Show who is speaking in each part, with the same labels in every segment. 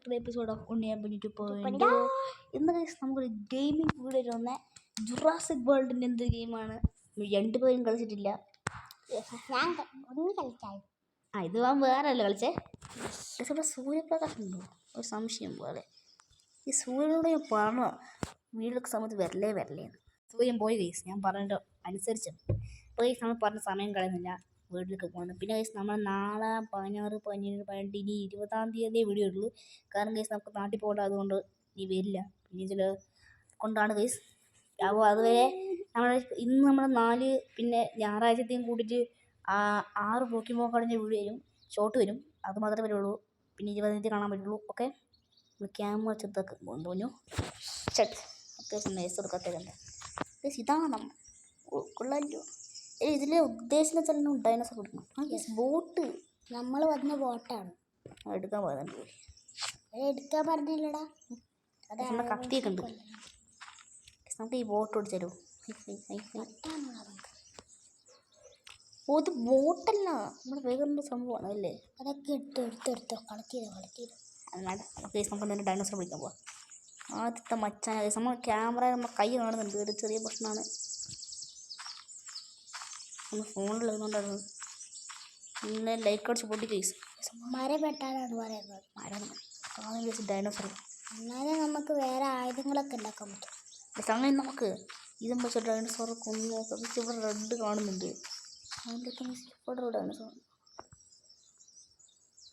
Speaker 1: അടുത്ത episode of ഉണ്ണിയാൻ വേണ്ടിയിട്ട് പോയിട്ടുണ്ട് ഇന്ന് guys നമുക്കൊരു ഗെയിമിംഗ് വീഡിയോ വന്ന ജുറാസിക് വേൾഡിന്റെ എന്ത് ഗെയിമാണ് രണ്ടുപേരും കളിച്ചിട്ടില്ല.
Speaker 2: ഞാൻ ക- ഒന്ന് കളിച്ചായി.
Speaker 1: ആ ഇത് വാൻ വേറെ അല്ല കളിച്ചേ പക്ഷേ സൂര്യപ്രകാശമുണ്ടോ. ഒരു സംശയം പോലെ. ഈ സൂര്യനോട് ഞാൻ പറഞ്ഞോ വീടൊക്കെ സമയത്ത് വരലേ വരലേ. സൂര്യൻ പോയി ഗൈസ് ഞാൻ പറഞ്ഞിട്ട് അനുസരിച്ചു. അപ്പോൾ ഗൈസ് നമ്മൾ പറഞ്ഞ സമയം കളയുന്നില്ല. വീട്ടിലേക്ക് പോകുന്നത് പിന്നെ ഗൈസ് നമ്മൾ നാളെ പതിനാറ് പതിനേഴ് പതിനെട്ട് ഇനി ഇരുപതാം തീയതി വീഡിയോ ഉള്ളൂ കാരണം ഗൈസ് നമുക്ക് നാട്ടിൽ പോകേണ്ട അതുകൊണ്ട് ഇനി വരില്ല. ഇനി ഇതിൽ കൊണ്ടാണ് ഗൈസ് അപ്പോൾ അതുവരെ നമ്മൾ ഇന്ന് നമ്മൾ നാല് പിന്നെ ഞായറാഴ്ചത്തെയും കൂട്ടിയിട്ട് ആറ് പോക്കി കടഞ്ഞ വീഡിയോ വരും ഷോർട്ട് വരും. അത് മാത്രമേ വരുള്ളൂ. പിന്നെ ഇരുപതാം തീയതി കാണാൻ പറ്റുള്ളൂ. ഓക്കെ? ക്യാമറ ചെറുതൊക്കെ തോന്നു ഷട്ട് അത്യാവശ്യം നൈസ് കൊടുക്കാത്തതുണ്ട് ഗൈസ് ഇതാണ് കൊള്ളാമല്ലോ ഏയ് ഇതിലെ ഉദ്ദേശം വെച്ചാൽ ഡൈനോസർ കൊടുക്കണം ബോട്ട്
Speaker 2: നമ്മൾ വന്ന ബോട്ടാണ്.
Speaker 1: എടുക്കാൻ പോയതാണ്.
Speaker 2: എടുക്കാൻ പറഞ്ഞില്ലടാ. അതെ
Speaker 1: നമ്മുടെ കത്തിയൊക്കെ ഉണ്ട്. നമുക്ക് ഈ ബോട്ട് ഓടിച്ചാലോ
Speaker 2: ബോട്ടാണല്ലോ നമുക്ക്.
Speaker 1: ഓ ഇത് ബോട്ടല്ല നമ്മുടെ വേറൊരു സംഭവമാണ് അല്ലേ?
Speaker 2: അതൊക്കെ എടുത്ത് എടുത്ത് എടുത്തോ. കളക്ട് ചെയ്തോ കളക്ട്
Speaker 1: നമുക്ക് തന്നെ ഡൈനോസർ വിളിക്കാൻ പോവാം. ആദ്യത്തെ മച്ചാൻ നമ്മൾ ക്യാമറ നമ്മുടെ കൈ കാണുന്നുണ്ട്. ഒരു ചെറിയ പ്രശ്നമാണ്. നമ്മൾ ഫോണിൽ കൊണ്ടാണ് പിന്നെ ലൈക്ക് അടിച്ച് പൊട്ടി കേസ്
Speaker 2: മരം വെട്ടാനാണ് പറയുന്നത്.
Speaker 1: മരം. കാണാൻ കേസ് ഡൈനോസർ
Speaker 2: എന്നാലേ നമുക്ക് വേറെ ആയുധങ്ങളൊക്കെ ഉണ്ടാക്കാൻ പറ്റും.
Speaker 1: പക്ഷെ അങ്ങനെ നമുക്ക് ഇതും വെച്ച ഡൈനോസർ കൊന്നു കുറച്ച് ഇവിടെ റെഡ് കാണുന്നുണ്ട്. അതിന്റെ ഇവിടെ ഡൈനോസർ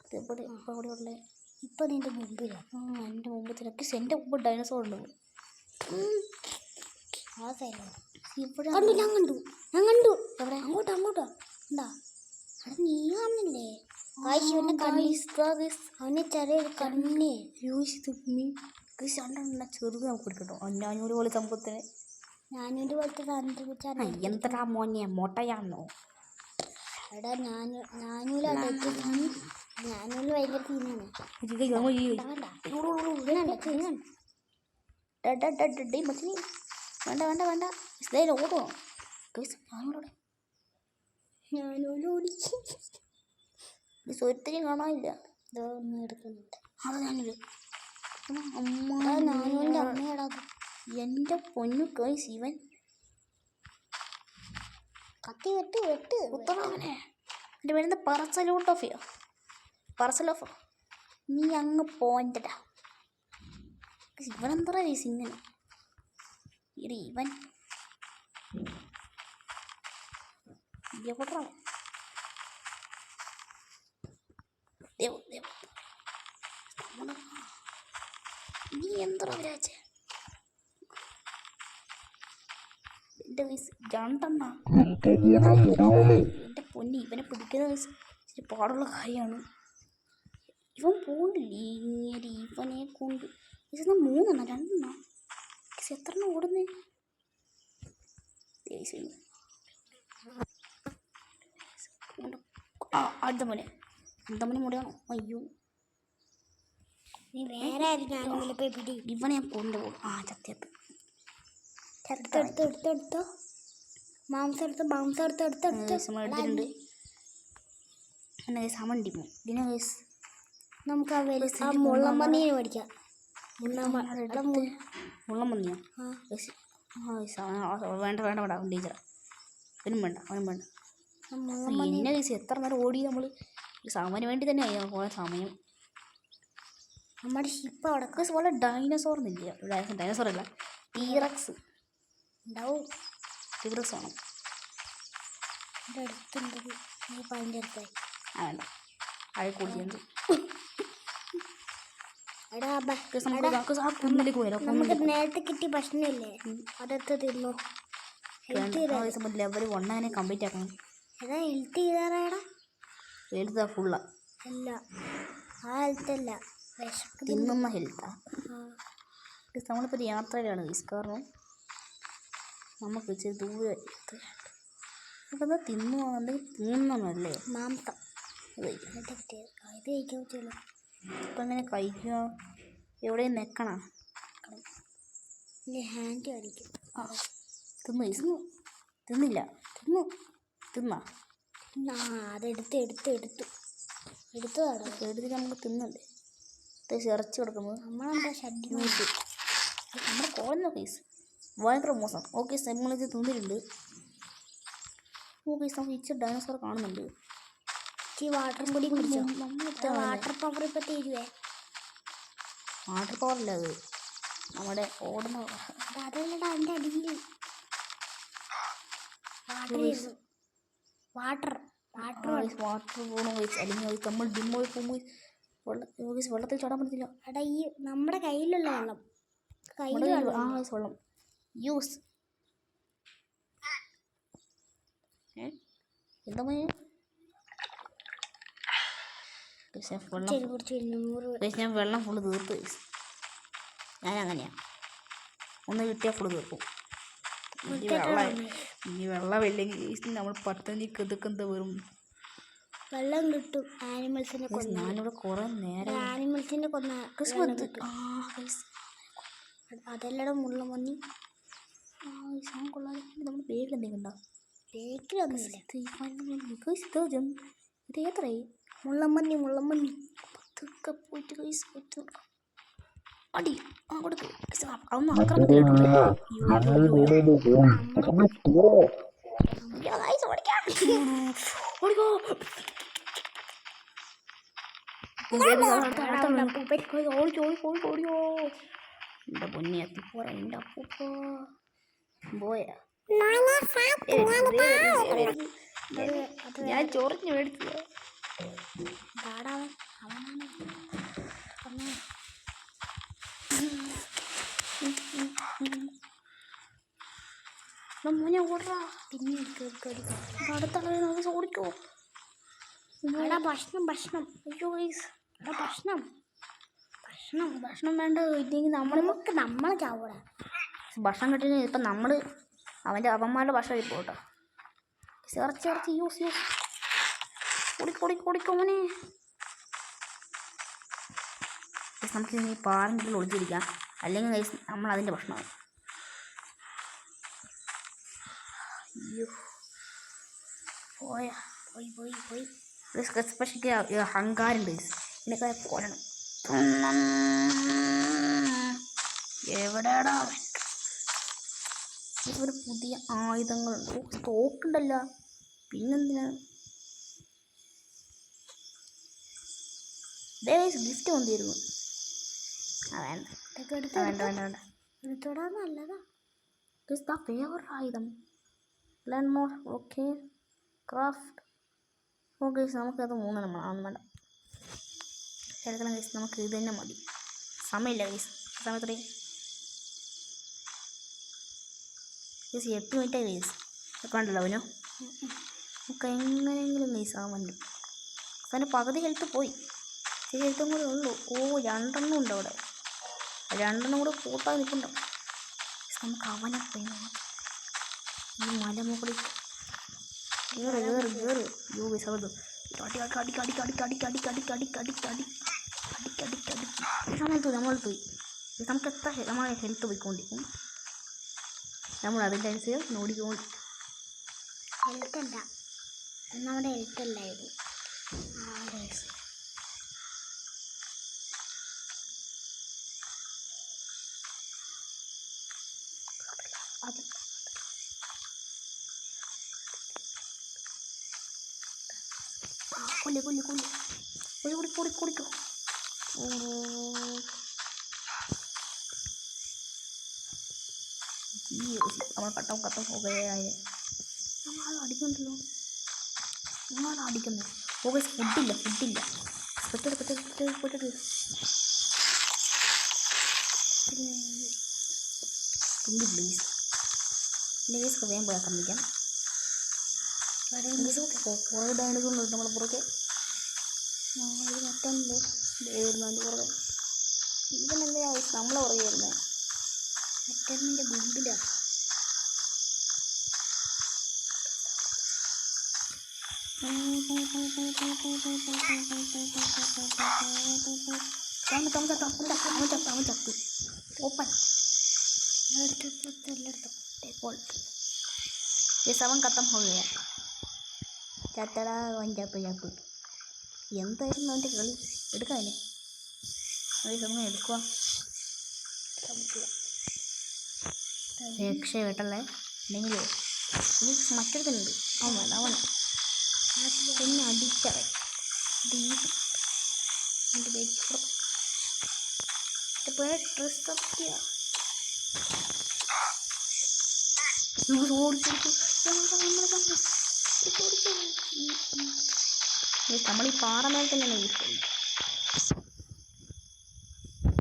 Speaker 1: ഇതെവിടെ ഇപ്പോൾ എവിടെ ഉള്ളത്
Speaker 2: ഇപ്പം നിന്റെ മുമ്പിലാണ്
Speaker 1: എന്റെ മുമ്പത്തിലൊക്കെ എന്റെ മുമ്പ് ഡൈനോസർ ഉണ്ട്
Speaker 2: ആ സൈഡിലാണ്
Speaker 1: ഇവിടെ
Speaker 2: കണ്ടു ഞാൻ കണ്ടു ഞാൻ കണ്ടു. എവിടെ? അങ്ങോട്ടോ അങ്ങോട്ടോ? എന്താ? അവിടെ നീ കാണുന്നില്ലേ? കാശ് ചെറിയ കണ്ണി അവന് തുമ്മി കണ്ണി
Speaker 1: ചെറുത് നമുക്ക് കൊടുക്കട്ടോ. അഞ്ഞൂറ് പോലെ സംഭവത്തിന്.
Speaker 2: ഞാനൊരു പോലത്തെ കണ്ടുപിടിച്ചാൽ
Speaker 1: എന്താ മോനെ മൊട്ടയാണോ
Speaker 2: എടാ ഞാൻ ഞാനൂല ഞാനൂൽ ഭയങ്കര സീനാണ്
Speaker 1: വേണ്ട. വേണ്ട. വേണ്ട വേണ്ട ഇതേലും ഓടുമോ ഞാനോടെ
Speaker 2: ഞാനോട് ഓടിച്ചു
Speaker 1: ഒത്തിരി കാണാനില്ല.
Speaker 2: ഇതോ ഒന്ന് എടുക്കുന്നുണ്ട്.
Speaker 1: അത് ഞാനൊരു
Speaker 2: അമ്മ ഞാനൂലിന്റെ അമ്മയാടാ അത്.
Speaker 1: എന്റെ പൊന്നു കൈ ശിവൻ
Speaker 2: കത്തി വെട്ട് വെട്ട്.
Speaker 1: ഉത്തരവനെ എന്റെ വരുന്ന പറച്ചലോട്ടോഫിയോ പറച്ചലോഫോ നീ അങ്ങ് പോന്റെടാ ഇവനെന്തറ ഈ സിങ്ങനെ ഇടി ഇവൻ എവിടാ ദേവ് ദേവ് നീ എന്തറ വിരാജ് എന്റെ വയസ്സ് രണ്ടെണ്ണ. എന്റെ പൊന്നി ഇവനെ പിടിക്കുന്ന ഇച്ചിരി പാടുള്ള കാര്യമാണ് ഇവൻ പോണില്ലേ? ഇങ്ങനെ ഇവനെ കൊണ്ട്. മൂന്നെണ്ണ? രണ്ടെണ്ണ? ഇത് എത്ര ഓടുന്നേ? അടുത്ത മോനെ. അടുത്ത മോനെ മുടിയാണോ അയ്യോ.
Speaker 2: നീ വേറെ പിടി.
Speaker 1: ഇവനെ ഞാൻ കൊണ്ടുപോകും ആ ചത്തിയത്ത്
Speaker 2: എടുത്ത് എടുത്ത് എടുത്ത് എടുത്തോ. മാംസം എടുത്ത് മാംസം എടുത്ത്
Speaker 1: എന്നെ ഇതിനെ
Speaker 2: നമുക്ക് ആ മേടിക്കാം.
Speaker 1: മുള്ളം വേണ്ട വേണ്ട വേണ്ട. അവൻ ടീച്ചറാ. അവനും വേണ്ട അവനും വേണ്ട. പിന്നെ കേസ് എത്ര നേരം ഓടി നമ്മൾ സാമാന് വേണ്ടി തന്നെ ആയി കുറേ സമയം
Speaker 2: നമ്മുടെ ഷിപ്പ് അവിടെ
Speaker 1: കേസ് പോലെ ഡൈനസോർ എന്നില്ല ഡൈനസോർ അല്ല. ടീറക്സ്
Speaker 2: ഉണ്ടാവും.
Speaker 1: ടീറക്സ് വേണം
Speaker 2: എന്റെ അടുത്തായി.
Speaker 1: ആ വേണ്ട.
Speaker 2: ബ-
Speaker 1: കേസ് നമുക്ക്
Speaker 2: നേരത്തെ കിട്ടിയ ഭക്ഷണമില്ലേ? അതെടുത്ത് തിന്നു.
Speaker 1: ലെവൽ വണ്ണാനെ കംപ്ലീറ്റ് ആക്കണം.
Speaker 2: ഹെൽത്ത് ചെയ്താറാടാ
Speaker 1: ഹെൽത്ത് ഫുള്ള
Speaker 2: അല്ല ആ ഹെൽത്ത് അല്ല.
Speaker 1: തിന്നുന്ന ഹെൽത്താ
Speaker 2: ആ.
Speaker 1: ഗയ്സ്, നമ്മളിപ്പോൾ ഒരു യാത്രയിലാണ് കാരണം നമുക്ക് ഇച്ചിരി ദൂരെ അപ്പം തിന്നു എന്തെങ്കിലും തിന്നണമല്ലേ
Speaker 2: മാംസം. ഇത് കഴിക്കാൻ പറ്റുള്ളൂ.
Speaker 1: ഇപ്പം ഇങ്ങനെ കഴിക്കുക? എവിടെയും നിൽക്കണം?
Speaker 2: എന്റെ ഹാൻഡ് കളിക്കും
Speaker 1: ആ തിന്നു തിന്നു തിന്നില്ല. തിന്നു? തിന്നാ?
Speaker 2: ആ അതെടുത്ത് എടുത്ത് എടുത്തു. എടുത്തതാടാ
Speaker 1: എടുത്തിട്ട് നമുക്ക് തിന്നണ്ടേ? അത്യാവശ്യം ഇറച്ചി കൊടുക്കുമ്പോൾ
Speaker 2: നമ്മളെന്താ ഷഡ്ഡി
Speaker 1: ന്യൂസ് നമ്മുടെ കേസ് ഭയങ്കര മോശം. ഓക്കെ നമ്മളിത് തിന്നിട്ടുണ്ട്. ഓക്കെ നമുക്ക് ഇച്ചിരി ഡയനോസർ കാണുന്നുണ്ട്.
Speaker 2: ഇച്ചിരി വാട്ടറും കൂടി കുടിച്ചോ? വാട്ടർ പവർ ഇപ്പൊ തീരുവേ?
Speaker 1: വാട്ടർ പവർ അല്ല അത്? നമ്മുടെ ഓടുന്ന
Speaker 2: അതല്ലടാ അതിന്റെ അടിയിൽ വാട്ടർ വാട്ടർ വാട്ടർ
Speaker 1: പോകണം കഴിച്ച് അല്ലെങ്കിൽ നമ്മൾ ഡിമ്മോയി പോകുമ്പോൾ വെള്ളം വെള്ളത്തിൽ ചാടാൻ പറ്റത്തില്ല.
Speaker 2: എടാ ഈ നമ്മുടെ കയ്യിലുള്ള വെള്ളം. കയ്യിലുള്ള
Speaker 1: ആ വെള്ളം. യൂസ് എന്താ ഞാൻ വെള്ളം ഞാൻ വെള്ളം ഫുള്ള് തീർത്ത് ഞാൻ അങ്ങനെയാണ് ഒന്ന് കിട്ടിയാൽ ഫുള്ള് തീർക്കും ഈ വെള്ളം ഈ വെള്ളമില്ലെങ്കിൽ നമ്മൾ പട്ടിണി കിതുക്കുന്നത് വെറും
Speaker 2: വെള്ളം കിട്ടും ആനിമൽസിനെ കൊന്ന
Speaker 1: ഞാനിവിടെ കുറേ നേരം
Speaker 2: ആനിമൽസിനെ കൊന്ന അതെല്ലാം മുള്ള മന്നി
Speaker 1: കൊള്ളാതെ നമ്മൾ ബേക്കിൽ എന്തെങ്കിലും ഉണ്ടാവും
Speaker 2: ബേക്കിലൊന്നുമില്ല
Speaker 1: ഇത് എത്രയായി
Speaker 2: മുള്ളമ്മന്നി മുള്ളമ്മന്നി
Speaker 1: പതുക്കെ പോയിട്ട് കൈസ് കുത്തു അടി അങ്ങോട്ട് അതൊന്നും ആക്രമിക്കാൻ പൊന്നി എത്തിപ്പോരാ എന്റെ അപ്പൂപ്പോ. പോയാ ഞാൻ ചോറിഞ്ഞു
Speaker 2: മേടിച്ചോ
Speaker 1: മോനെ ഓടാ
Speaker 2: പിന്നെ
Speaker 1: അടുത്തുള്ള ഓടിക്കോ.
Speaker 2: എടാ ഭക്ഷണം ഭക്ഷണം.
Speaker 1: അയ്യോ
Speaker 2: എടാ ഭക്ഷണം. ഭക്ഷണം
Speaker 1: ഭക്ഷണം വേണ്ട. ഇല്ലെങ്കിൽ നമ്മൾ
Speaker 2: നമുക്ക് നമ്മളെ ചാവടാ
Speaker 1: ഭക്ഷണം കിട്ടിയ ഇപ്പം നമ്മൾ അവന്റെ അവന്മാരുടെ ഭക്ഷണം കേട്ടോ. ഇറച്ചി യൂസ് യൂസ് ഓടിക്കോ നമുക്ക് ഈ പാറന്റെ ഒളിച്ചിരിക്കാം. അല്ലെങ്കിൽ നമ്മൾ അതിന്റെ ഭക്ഷണമാവും. അയ്യോ. പോയാ
Speaker 2: പോയി പോയി പോയി.
Speaker 1: പക്ഷേ അഹങ്കാരുണ്ട് ഇതിനൊക്കെ പോരണം. എവിടെയാടാ? ഒരു പുതിയ ആയുധങ്ങളുണ്ട് സ്റ്റോക്കുണ്ടല്ലോ തോക്കുണ്ടല്ലോ. പിന്നെന്തിനാ ഗിഫ്റ്റ് കൊണ്ടിരുന്നു ആ വേണ്ട. വേണ്ട വേണ്ട വേണ്ട.
Speaker 2: എടുത്തോടാ നല്ലതാ.
Speaker 1: ഇസ് ദ വേറൊരു ആയുധം learn more okay craft okay നമുക്കത് മൂന്നെണ്ണം വേണം. അതൊന്നും വേണ്ട. എടുക്കണം ഗൈസ് നമുക്ക് ഇത് തന്നെ മതി. സമയമില്ല ഗൈസ് സമയത്രയും ഗൈസ് എട്ട് മിനിറ്റ് ഗൈസ് കണ്ടല്ലോ അവനോ നമുക്ക് എങ്ങനെയെങ്കിലും ഗൈസ് ആവാൻ പറ്റും അതിന്റെ പകുതി ഹെൽത്ത് പോയി. ഹെൽത്തും കൂടെ ഉള്ളൂ ഓ രണ്ടെണ്ണം ഉണ്ട് അവിടെ രണ്ടെണ്ണം കൂടെ കൂട്ടാൻ നിൽക്കണ്ടോ നമുക്ക് അവനെ പോയി നോക്കാം ഈ കയറ് കയറ് യോ വിസവത് അടി അടി അടി അടി അടി അടി അടി അടി അടി അടി അടി അടി അടി അടി നമ്മൾ നമ്മൾ പോയി നമുക്ക് എത്ര നമ്മളെ ഹെൽത്ത് പോയിക്കൊണ്ടിരിക്കും നമ്മൾ അതിന്റെ അനുസരിച്ച് നോടിക്കൊണ്ട്
Speaker 2: ഹെൽത്ത് എന്താ നമ്മുടെ ഹെൽത്ത് അല്ലായിരുന്നു ആ ഗൈസ്
Speaker 1: അത് കൊല്ല് കൊല്ല് കൊല്ല് കൊല്ലി കൂടി കൂടി കുടിക്കോ നമ്മൾ കട്ടം കട്ടം പുകയായി നമ്മൾ അടിക്കുന്നുണ്ടല്ലോ. നമ്മളാണ് അടിക്കുന്നത് പുക ഫുഡില്ല ഫുഡില്ല. പെട്ടെന്ന് പെട്ടെന്ന് പെട്ടെന്ന് തുമ്പി പ്ലീസ് എന്റെ കേസ് വേഗം പോയി ആക്രമിക്കാം കുറേ ഡാമേജ് ഉണ്ട് നമ്മളെ പുറകെ ഇത് മറ്റുണ്ട് വരുന്നു അതിന്റെ പുറകെ ഇവനെന്താ ആവശ്യം നമ്മളെ പുറകെ വരുന്നത് മറ്റേതിന്റെ ഗുണ്ടിലാണ് ഓപ്പൺ ये सामान खत्म हो गया ചത്തട വഞ്ചാപ്പ് ചാപ്പ്. എന്തായിരുന്നു അവന്റെ കളി? എടുക്കാല്ലേ അതേ സമയം എടുക്കുക രക്ഷ വെട്ടല്ലേ അല്ലെങ്കിൽ ഇത് മറ്റൊരുത്തനുണ്ട്. അവൻ വേണ്ട അവൻ പിന്നെ അടിച്ചവൻ. ഡ്രസ്സൊക്കെയാണ് ഡ്രസ്സൊക്കെയാ നമ്മൾ ഈ പാറമേൽ തന്നെയാണ് ചെയ്യുന്നത്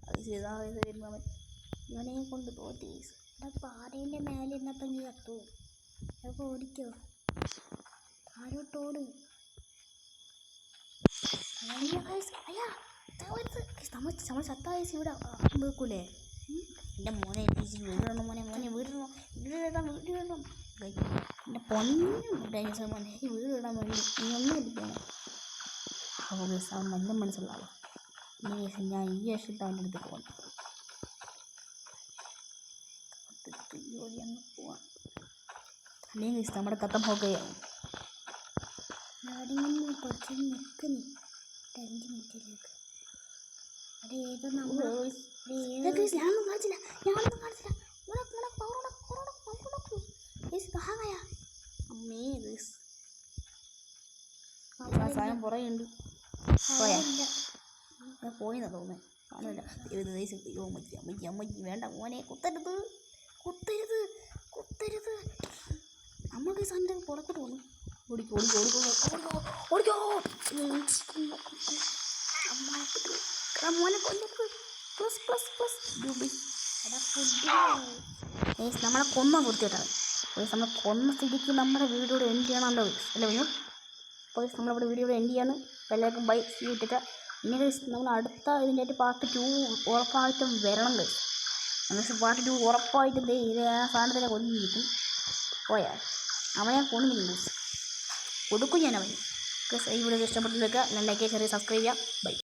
Speaker 1: അത് ചെയ്താ ഇത് വരുമ്പോൾ ഇവനെ കൊണ്ട് guys.
Speaker 2: എടാ പാറേന്റെ മേലെ ഇരുന്നപ്പോൾ നീ കത്തു അതൊക്കെ ഓടിക്കോ താഴോട്ട് ഓട്
Speaker 1: നമ്മൾ ചത്ത വയസ്സ് ഇവിടെ വെക്കൂലേ എന്റെ മോനെ ചേച്ചി വീടിടണം മോനെ? മോനെ വീടിടണം വീടിടണം വീടിടണം എന്റെ പൊന്നും ഡൈനോസർ മോനെ. ഈ വീടിടാൻ വേണ്ടി നീ ഒന്നും ഇരിക്കണം അപ്പോൾ ഗൈസ് അവൻ നല്ല മനസ്സുള്ള ആളാണ് ഇനി ഞാൻ ഈ വർഷത്തെ അവന്റെ അടുത്ത് പോകണം ജോലി അങ്ങ് പോവാം. അല്ലെങ്കിൽ ഗൈസ് നമ്മുടെ കത്തം പോകുകയാവും
Speaker 2: ഞാനിങ്ങനെ കുറച്ച് നിൽക്ക് നീ. ഒരു അഞ്ച് മിനിറ്റിലേക്ക് അത് ഏതോ നമ്മൾ
Speaker 1: ഗൈസ്
Speaker 2: ഏതോ
Speaker 1: ഗൈസ് ഞാനൊന്നും കാണിച്ചില്ല. ഞാനൊന്നും കാണിച്ചില്ല. അമ്മേ ആ സാധനം പുറകെ ഉണ്ട്. പോയാ. പോയിന്നാ തോന്നുന്നത് കാണില്ല ഇത് ഗൈസ് അയ്യോ അമ്മച്ചി അമ്മച്ചി അമ്മച്ചി വേണ്ട മോനെ കുത്തരുത്. കുത്തരുത്. കുത്തരുത്. അമ്മ ഗൈസ് അതിന്റെ പുറത്തോട്ട് പോകുന്നു ഓടിക്കോ ഓടിക്കോ ഓടിക്കോ ഓടിക്കോ ഓടിക്കോ. അമ്മ മോനെ കൊല്ലരുത് പ്ലസ് പ്ലസ് പ്ലസ്
Speaker 2: എടാ
Speaker 1: ഏസ് നമ്മളെ കൊന്ന കൊടുത്തിട്ടാണ് പോയി നമ്മൾ കൊന്ന സ്ഥിതിക്ക് നമ്മുടെ വീഡിയോയുടെ എൻഡ് ചെയ്യണമല്ലോ അല്ലേ പറഞ്ഞു പോയി നമ്മളവിടെ വീഡിയോയുടെ എൻഡ് ചെയ്യാണ് എല്ലാവർക്കും ബൈ സീ ഇട്ടിട്ട് ഇനി guys, നമ്മൾ അടുത്ത ഇതിന്റെ ആയിട്ട് പാർട്ട് ടു ഉറപ്പായിട്ടും വരണം ഗൈസ് നമ്മൾ പാർട്ട് ടു ഉറപ്പായിട്ടും ഇത് ആ സാധനത്തിനെ കൊന്നു കിട്ടും പോയാൽ അവനെ കൊണ്ടുവരും കൊടുക്കും ഞാൻ അവൻ വീഡിയോ ഇഷ്ടപ്പെട്ടിട്ടൊക്കെ ലൈക്ക് ചെറിയ സബ്സ്ക്രൈബ് ചെയ്യാം ബൈ